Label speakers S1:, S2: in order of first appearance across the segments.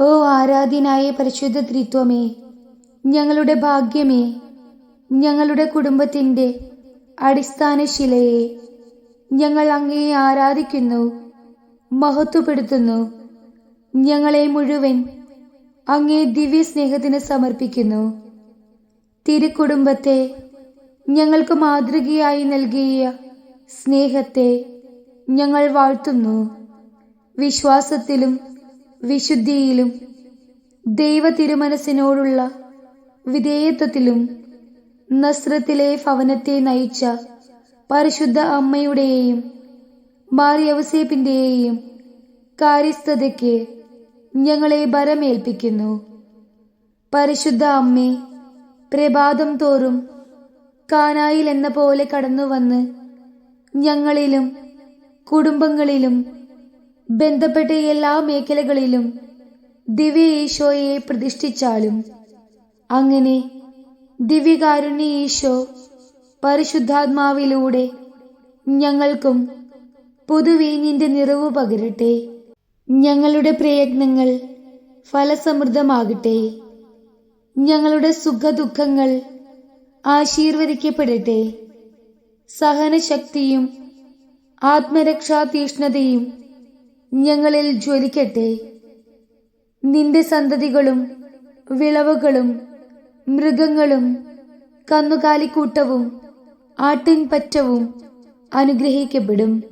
S1: ഓ ആരാധ്യനായ പരിശുദ്ധ ത്രിത്വമേ ഞങ്ങളുടെ ഭാഗ്യമേ ഞങ്ങളുടെ കുടുംബത്തിന്റെ അടിസ്ഥാന ശിലയെ ഞങ്ങൾ അങ്ങയെ ആരാധിക്കുന്നു മഹത്വപ്പെടുത്തുന്നു. ഞങ്ങളെ മുഴുവൻ അങ്ങേ ദിവ്യ സ്നേഹത്തിന് സമർപ്പിക്കുന്നു. തിരുക്കുടുംബത്തെ ഞങ്ങൾക്ക് മാതൃകയായി നൽകിയ സ്നേഹത്തെ ഞങ്ങൾ വാഴ്ത്തുന്നു. വിശ്വാസത്തിലും വിശുദ്ധിയിലും ദൈവ തിരുമനസ്സിനോടുള്ള വിധേയത്വത്തിലും നസ്രത്തിലെ ഭവനത്തെ നയിച്ച പരിശുദ്ധ അമ്മയുടെയും മാറിയവസേപ്പിന്റെയും കാര്യസ്ഥതയ്ക്ക് ഞങ്ങളെ ബരമേൽപ്പിക്കുന്നു പരിശുദ്ധ അമ്മേ പ്രഭാതം തോറും കാനായിൽ എന്ന പോലെ കടന്നുവന്ന് ഞങ്ങളിലും കുടുംബങ്ങളിലും ബന്ധപ്പെട്ട എല്ലാ മേഖലകളിലും ദിവ്യ ഈശോയെ പ്രതിഷ്ഠിച്ചാലും അങ്ങനെ ദിവ്യകാരുണ്യ ഈശോ പരിശുദ്ധാത്മാവിലൂടെ ഞങ്ങൾക്കും പുതുവീഞ്ഞിന്റെ നിറവ് പകരട്ടെ. ഞങ്ങളുടെ പ്രയത്നങ്ങൾ ഫലസമൃദ്ധമാകട്ടെ. ഞങ്ങളുടെ സുഖദുഃഖങ്ങൾ ആശീർവദിക്കപ്പെടട്ടെ. സഹനശക്തിയും ആത്മരക്ഷാ തീഷ്ണതയും ഞങ്ങളിൽ ജ്വലിക്കട്ടെ. നിന്റെ സന്തതികളും വിളവുകളും മൃഗങ്ങളും കന്നുകാലിക്കൂട്ടവും ആട്ടിൻപറ്റവും അനുഗ്രഹിക്കപ്പെടും.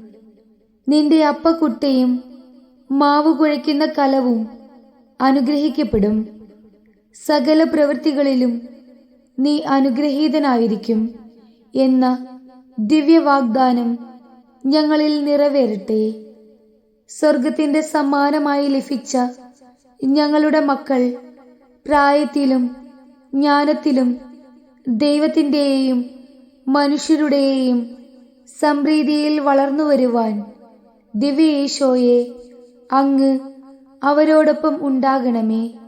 S1: നിന്റെ അപ്പക്കുട്ടയും മാവ് കുഴയ്ക്കുന്ന കലവും അനുഗ്രഹിക്കപ്പെടും. സകല പ്രവൃത്തികളിലും നീ അനുഗ്രഹീതനായിരിക്കും എന്ന ദിവ്യവാഗ്ദാനം ഞങ്ങളിൽ നിറവേറട്ടെ. സ്വർഗത്തിന്റെ സമ്മാനമായി ലഭിച്ച ഞങ്ങളുടെ മക്കൾ പ്രായത്തിലും ജ്ഞാനത്തിലും ദൈവത്തിന്റെയും മനുഷ്യരുടെയും സംപ്രീതിയിൽ വളർന്നു വരുവാൻ ദിവ്യേശോയെ അങ്ങ് അവരോടൊപ്പം ഉണ്ടാകണമേ.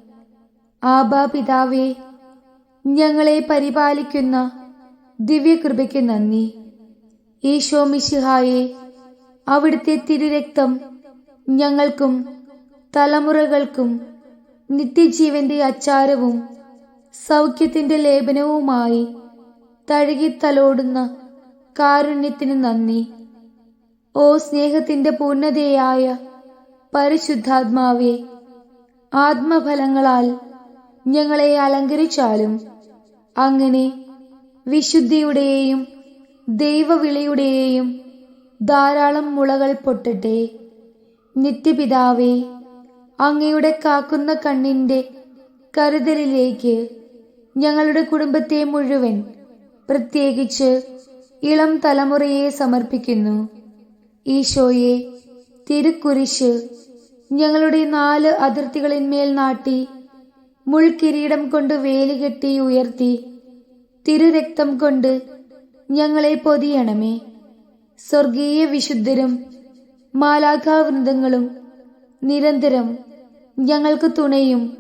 S1: ആബാ പിതാവേ ഞങ്ങളെ പരിപാലിക്കുന്ന ദിവ്യകൃപയ്ക്ക് നന്ദി. ഈശോ മിശിഹായെ അവിടുത്തെ തിരുരക്തം ഞങ്ങൾക്കും തലമുറകൾക്കും നിത്യജീവന്റെ അച്ചാരവും സൗഖ്യത്തിന്റെ ലേപനവുമായി തഴുകിത്തലോടുന്ന കാരുണ്യത്തിന് നന്ദി. ഓ സ്നേഹത്തിന്റെ പൂർണതയായ പരിശുദ്ധാത്മാവെ ആത്മഫലങ്ങളാൽ ഞങ്ങളെ അലങ്കരിച്ചാലും അങ്ങനെ വിശുദ്ധിയുടെയും ദൈവവിളിയുടെയും ധാരാളം മുളകൾ പൊട്ടട്ടെ. നിത്യപിതാവേ അങ്ങയുടെ കാക്കുന്ന കണ്ണിന്റെ കരുതലിലേക്ക് ഞങ്ങളുടെ കുടുംബത്തെ മുഴുവൻ പ്രത്യേകിച്ച് ഇളം തലമുറയെ സമർപ്പിക്കുന്നു. ഈശോയെ തിരുക്കുരിശ് ഞങ്ങളുടെ നാല് അതിർത്തികളിന്മേൽ നാട്ടി മുൾക്കിരീടം കൊണ്ട് വേലികെട്ടി ഉയർത്തി തിരുരക്തം കൊണ്ട് ഞങ്ങളെ പൊതിയണമേ. സ്വർഗീയ വിശുദ്ധരും മാലാഖാവൃന്ദങ്ങളും നിരന്തരം ഞങ്ങൾക്ക് തുണയും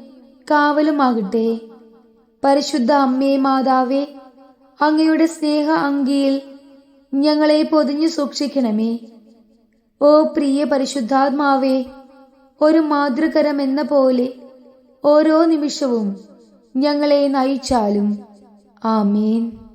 S1: കാവലുമാകട്ടെ. പരിശുദ്ധ അമ്മേ മാതാവേ അങ്ങയുടെ സ്നേഹ അങ്കിയിൽ ഞങ്ങളെ പൊതിഞ്ഞു സൂക്ഷിക്കണമേ. ഓ പ്രിയ പരിശുദ്ധാത്മാവേ ഒരു മാതൃകരം എന്ന പോലെ ഓരോ നിമിഷവും ഞങ്ങളെ നയിച്ചാലും. ആമേൻ.